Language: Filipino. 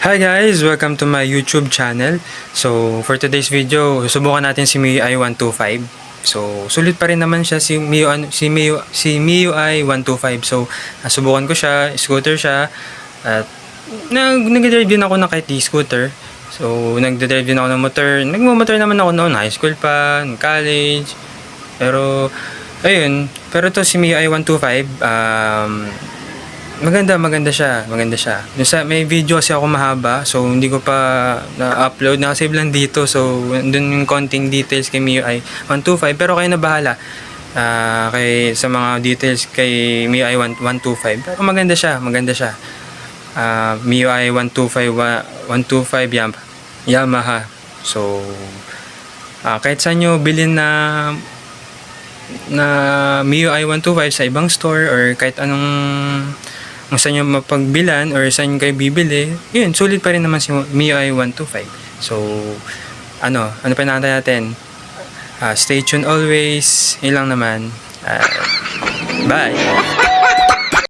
Hi guys! Welcome to my YouTube channel. So, for today's video, susubukan natin si MIUI 125. So, sulit pa rin naman siya si Mio si Mio si MIUI 125. So, nasubukan ko siya, scooter siya at nag nag-drive din ako ng kahit scooter. So, nagde-drive din ako ng motor. Nagmo-motor naman ako noon, high school pa, college. Pero, ayun. Pero to si MIUI 125, um, Maganda, maganda siya. Maganda siya. Yung sa, may video kasi ako mahaba, so hindi ko pa na-upload. Nakasave lang dito, so doon yung konting details kay MIUI 125. Pero kayo na bahala ah, kay, sa mga details kay MIUI 125. Pero maganda siya, maganda siya. Ah, MIUI 125, wa- 125 Yam, Yamaha. So, ah, kahit saan nyo bilhin na na MIUI 125 sa ibang store or kahit anong kung saan nyo mapagbilan or saan kayo bibili, yun, sulit pa rin naman si MIUI 125. So, ano, ano pa natin natin? Ah, stay tuned always. Yun lang naman. Ah, bye!